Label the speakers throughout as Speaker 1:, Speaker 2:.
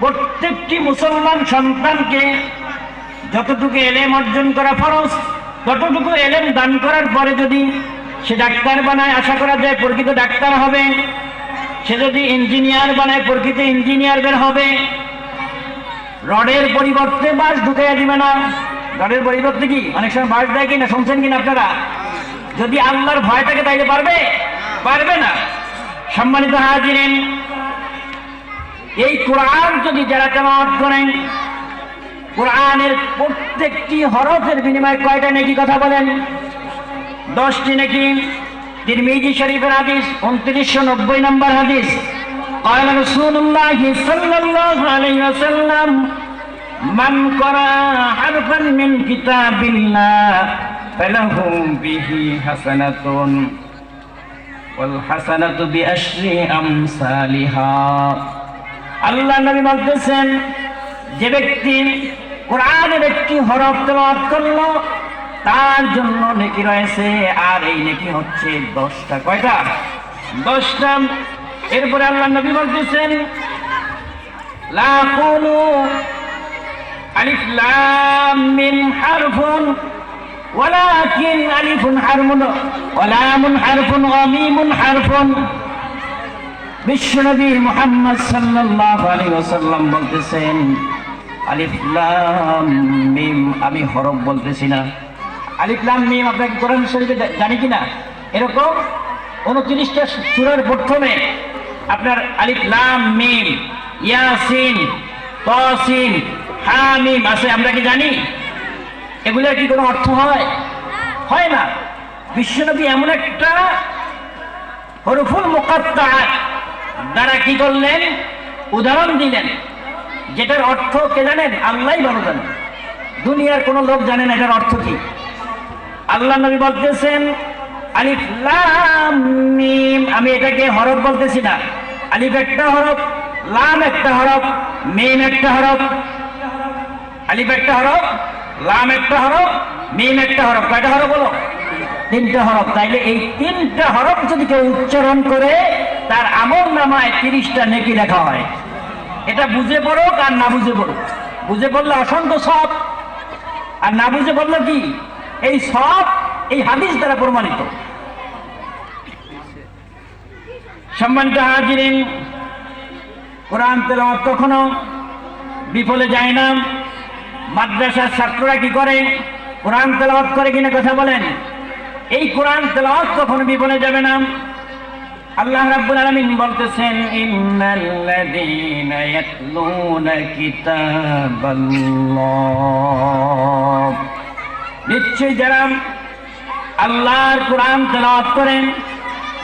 Speaker 1: প্রত্যেকটি মুসলমান সন্তানকে যতটুকু এলেম অর্জন করা ফরজ, ততটুকু এলেম দান করার পরে যদি সে ডাক্তার বানায়, আশা করা যায় প্রকৃত ডাক্তার হবে। সে যদি ইঞ্জিনিয়ার বানায়, প্রকৃত ইঞ্জিনিয়ার বের হবে। রডের পরিবর্তে বাস ঢুকাইয়া দিবে না। রডের পরিবর্তে কি? অনেক সময় বাস দেয় কিনা? শুনছেন কিনা আপনারা? যদি আল্লাহর ভয় থাকে তাইলে পারবে? পারবে না। সম্মানিত হাজিরেন এই কোরআন যদি যারা তেলাওয়াত করেন কোরআনের প্রত্যেকটি হরফের বিনিময়ে কয়টা নাকি কথা বলেন দশটি নাকি তিরমিজি শরীফের হাদিস উনত্রিশশো নব্বই নম্বর হাদিস قال رسول الله صلى الله عليه وسلم من قرأ حرفا من كتاب الله فله به حسنة والحسنة بأشر أمثالها আল্লাহ নবী বলতেছেন যে ব্যক্তি কোরআনের একটি হরফ তেলাওয়াত করলো তার জন্য নেকি রয়েছে আর এই নেকি হচ্ছে দশটা কয়টা দশটা এরপরে আল্লাহ নবী বলতেছেন লা কুলু আলিফ লাম মিম হারফুন ولكن ألف حرف ولام حرف وميم حرف বিশ্বনবী মোহাম্মদ সাল্লাল্লাহু আলাইহি ওয়াসাল্লাম বলতেছেন, আলিফ লাম মিম। আমি হরফ বলতেছি না। আলিফ লাম মিম আপনাকে কোরআন শরীফে জানি কিনা? এরকম উনত্রিশটা সূরার প্রথমে আপনার আলিফ লাম মিম, ইয়াসিন, তাসিন, হামিম আছে, আমরা কি জানি? এগুলোর কি কোনো অর্থ হয়? হয় না। বিশ্বনবী এমন একটা হরফুল মুকাত্তাআত দ্বারা কি করলেন? উদাহরণ দিলেন। যেটার অর্থ কে জানেন? আল্লাহই ভালো জানেন। দুনিয়ার কোনো লোক জানে না এটার অর্থ কি। আল্লাহ নবী বলতেছেন, আলিফ লাম মিম। আমি এটাকে হরফ বলতেছি না। আলিফ একটা হরফ, লাম একটা হরফ, মিম একটা হরফ। আলিফ একটা হরফ, লাম একটা হরফ, মিম একটা হরফ। কয়টা হরফ বলো তিনটা হরফ। তাইলে এই তিনটা হরফ যদি কেউ উচ্চারণ করে তার আমল নামায় তিরিশটা নেকি লেখা হয়। এটা বুঝে পড়ুক আর না বুঝে পড়ুক বুঝে পড়লে অসংখ্য সব, আর না বুঝে পড়ল কি? এই সব এই হাদিস দ্বারা প্রমাণিত। সম্মানিত হাজিরিন, কোরআন তেলাওয়াত কখনো বিফলে যায় না। মাদ্রাসার ছাত্ররা কি করে? কোরআন তেলাওয়াত করে কিনা কথা বলেন। এই কোরআন তেলাওয়াত কখনো বিফলে যাবে না। আল্লাহ রাব্বুল আলামিন বলতেছেন ইন্নাল্লাযীনা ইয়াতলুনা কিতাবাল্লাহ নিশ্চয়ই যারা আল্লাহর কোরআন তেলাওয়াত করেন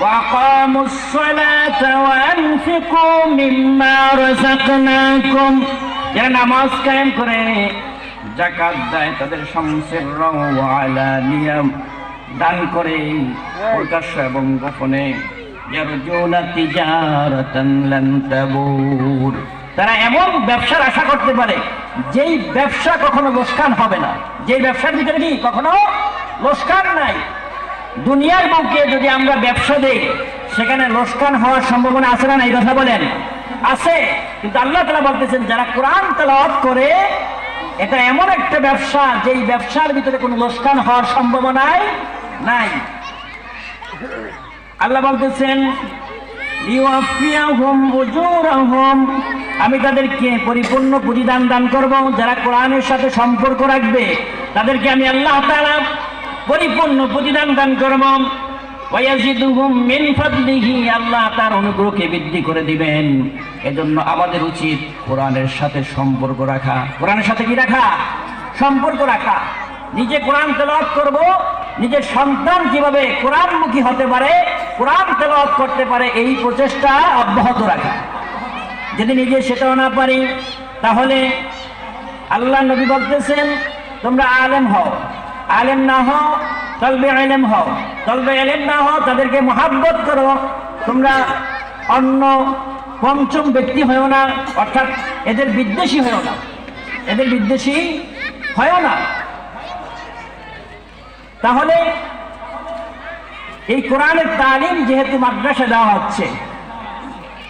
Speaker 1: وأقاموا الصلاة وأنفقوا مما رزقناكم যারা নামাজ কায়েম করে জাকাত দেয় তাদের সংসের নিয়ম দান করে প্রকাশ্য এবং গোপনে তারা এমন ব্যবসার আশা করতে পারে, যেই ব্যবসা কখনো লোকসান হবে না। যেই ব্যবসার ভিতরে কি? কখনো লোকসান নাই। দুনিয়ার বুকে যদি আমরা ব্যবসা দেই, সেখানে লোকসান হওয়ার সম্ভাবনা আছে না এই কথা বলেন। আছে, কিন্তু আল্লাহ তালা বলতেছেন, যারা কোরআন তেলাওয়াত করে, এটা এমন একটা ব্যবসা, যেই ব্যবসার ভিতরে কোনো লোকসান হওয়ার সম্ভাবনাই নাই। আল্লাহ বলতেছেন আমি তাদেরকে পরিপূর্ণ প্রতিদান দান করব, যারা কোরআনের সাথে সম্পর্ক রাখবে। তাদেরকে আমি আল্লাহ তাআলা পরিপূর্ণ প্রতিদান দান করব। আল্লাহ তার অনুগ্রহকে বৃদ্ধি করে দিবেন। এজন্য আমাদের উচিত কোরআনের সাথে সম্পর্ক রাখা। কোরআনের সাথে কি রাখা? সম্পর্ক রাখা। নিজে কোরআন তেলাওয়াত করব, নিজের সন্তান কীভাবে কোরআনমুখী হতে পারে কোরআন তেলাওয়াত করতে পারে, এই প্রচেষ্টা অব্যাহত রাখা। যদি নিজে সেটাও না পারি, তাহলে আল্লাহ নবী বলতেছেন, তোমরা আলেম হও। আলেম না হও, তলবে আলেম হও। তলবে আলেম না হও, তাদেরকে মহাব্বত করো। তোমরা অন্য পঞ্চম ব্যক্তি হয়েও না, অর্থাৎ এদের বিদ্বেষী হয়েও না। এদের বিদ্বেষী হয়েও না। তাহলে এই কোরআনের তালিম যেহেতু মাদ্রাসা দেওয়া হচ্ছে,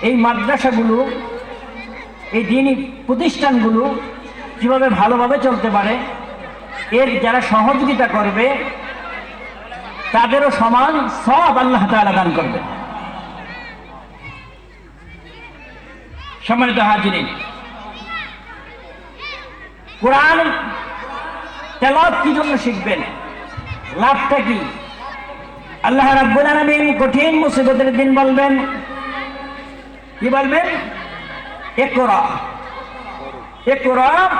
Speaker 1: এই মাদ্রাসাগুলো, এই দিনই প্রতিষ্ঠানগুলো কীভাবে ভালোভাবে চলতে পারে, এর যারা সহযোগিতা করবে, তাদেরও সমান সব আল্লাহ তাআলা দান করবে। সম্মানিত হাজিরিন, কোরআন তেলাওয়াত কি জন্য শিখবেন? লাভটা কি? আল্লাহ রাব্বুল আলামিন কঠিন মুসিবতের দিন বলবেন। কি বলবেন? ইকরা। ইকরা,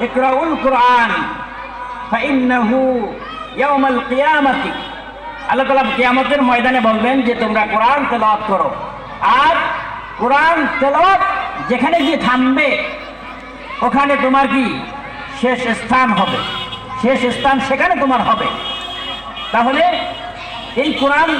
Speaker 1: ইকরাউল কোরআন। ফাইন্নাহু ইয়াউমাল কিয়ামাতি। আল্লাহ তাআলা কিয়ামতের ময়দানে বলবেন যে, তোমরা কোরআন তেলাওয়াত করো। আর কোরআন তেলাওয়াত যেখানে গিয়ে থামবে, ওখানে তোমার কি? শেষ স্থান হবে। শেষ স্থান সেখানে তোমার হবে। তাহলে এই কোরআন